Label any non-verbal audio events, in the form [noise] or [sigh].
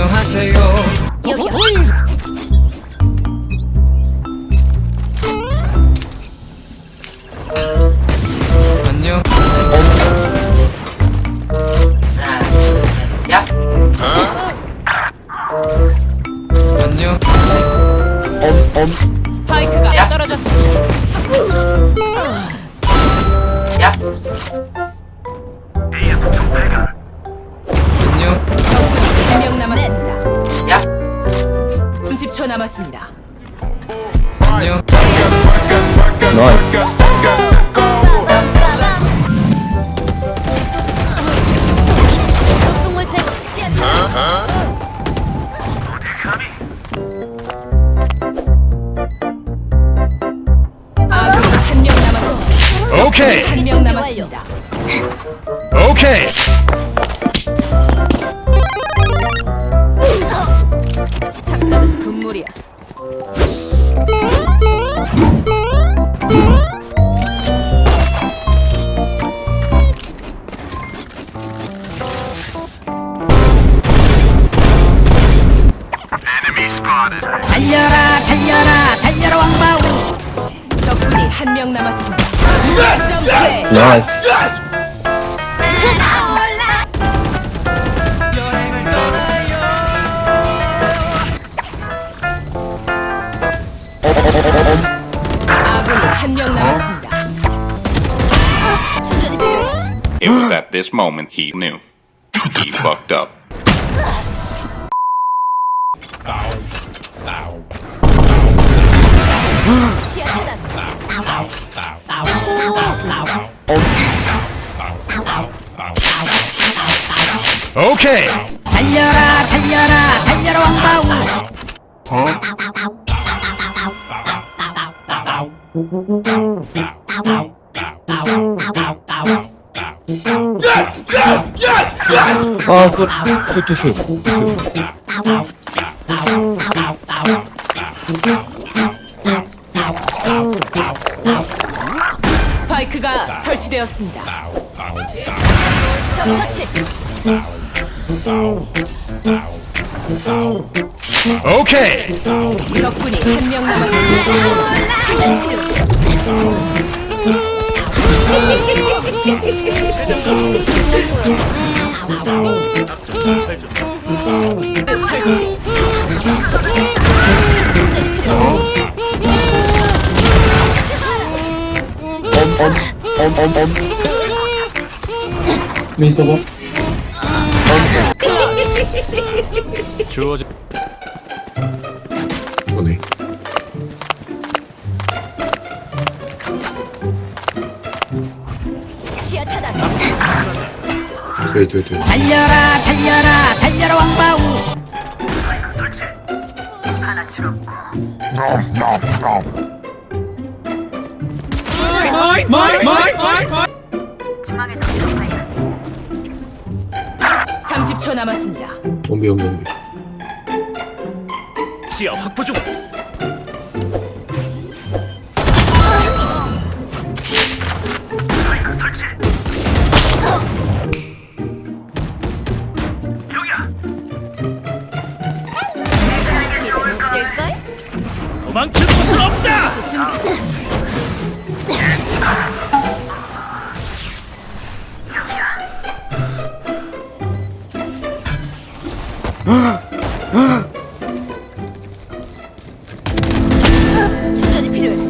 안녕하세요 여기요. 안녕 야, 안녕 스파이크가 야. 떨어졌습니다. 야, 30초 남았습니다. 안녕 남았습니다. 오케이 한명 준비 남았습니다. 오케이 한 명 남았습니다. 나이스 아군이 한 명 남았습니다. 충전이 필요해. It was at this moment he knew. He fucked up. 오케이 달려라, 달려라, 달려라 왕바우. 아, 쏘, 쏘, 쏘, 쏘. 적 처치. 오케이 적군이 한 명 남았습니다. [laughs] 엄엄엄 메인 서버 주어진 보네 시야 차단. 돼돼돼 달려라 달려라 달려라 왕바우 마이 마이 마이 10초 남았습니다. 옮비 옮비 옮비 시야 확보 중. 음. 도망칠 곳은 없다. 준비. 충전이 필요해.